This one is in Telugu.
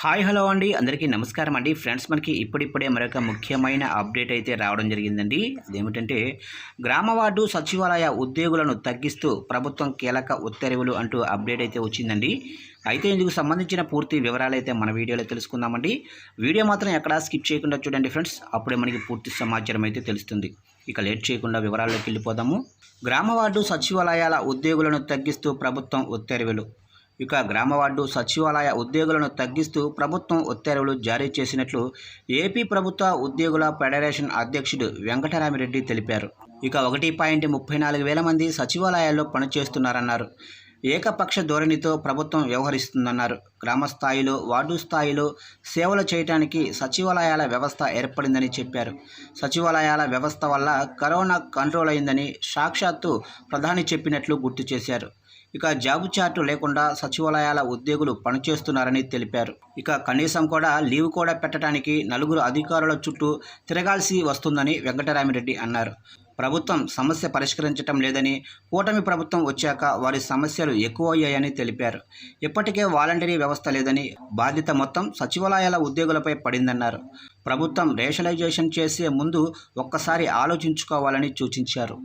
హాయ్ హలో అండి. అందరికీ నమస్కారం అండి. ఫ్రెండ్స్ మనకి ఇప్పుడిప్పుడే మరొక ముఖ్యమైన అప్డేట్ అయితే రావడం జరిగిందండి. అదేమిటంటే గ్రామ వార్డు సచివాలయ ఉద్యోగులను తగ్గిస్తూ ప్రభుత్వం కీలక ఉత్తర్వులు అంటూ అప్డేట్ అయితే వచ్చిందండి. అయితే ఇందుకు సంబంధించిన పూర్తి వివరాలు అయితే మన వీడియోలో తెలుసుకుందామండి. వీడియో మాత్రం ఎక్కడా స్కిప్ చేయకుండా చూడండి ఫ్రెండ్స్. అప్పుడే మనకి పూర్తి సమాచారం అయితే తెలుస్తుంది. ఇక లేట్ చేయకుండా వివరాల్లోకి వెళ్ళిపోదాము. గ్రామ వార్డు సచివాలయాల ఉద్యోగులను తగ్గిస్తూ ప్రభుత్వం ఉత్తర్వులు. ఇక గ్రామ వార్డు సచివాలయ ఉద్యోగులను తగ్గిస్తూ ప్రభుత్వం ఉత్తర్వులు జారీ చేసినట్లు ఏపీ ప్రభుత్వ ఉద్యోగుల ఫెడరేషన్ అధ్యక్షుడు వెంకటరామిరెడ్డి తెలిపారు. ఇక ఒకటి పాయింట్ ముప్పై నాలుగు వేల మంది సచివాలయాల్లో పనిచేస్తున్నారన్నారు. ఏకపక్ష ధోరణితో ప్రభుత్వం వ్యవహరిస్తుందన్నారు. గ్రామ స్థాయిలో వార్డు స్థాయిలో సేవలు చేయడానికి సచివాలయాల వ్యవస్థ ఏర్పడిందని చెప్పారు. సచివాలయాల వ్యవస్థ వల్ల కరోనా కంట్రోల్ అయిందని సాక్షాత్తు ప్రధాని చెప్పినట్లు గుర్తు చేశారు. ఇక జాబు చార్టు లేకుండా సచివాలయాల ఉద్యోగులు పనిచేస్తున్నారని తెలిపారు. ఇక కనీసం కూడా లీవ్ కూడా పెట్టడానికి నలుగురు అధికారుల చుట్టూ తిరగాల్సి వస్తుందని వెంకటరామిరెడ్డి అన్నారు. ప్రభుత్వం సమస్య పరిష్కరించటం లేదని కూటమి ప్రభుత్వం వచ్చాక వారి సమస్యలు ఎక్కువయ్యాయని తెలిపారు. ఇప్పటికే వాలంటరీ వ్యవస్థ లేదని బాధ్యత మొత్తం సచివాలయాల ఉద్యోగులపై పడిందన్నారు. ప్రభుత్వం రేషనలైజేషన్ చేసే ముందు ఒక్కసారి ఆలోచించుకోవాలని సూచించారు.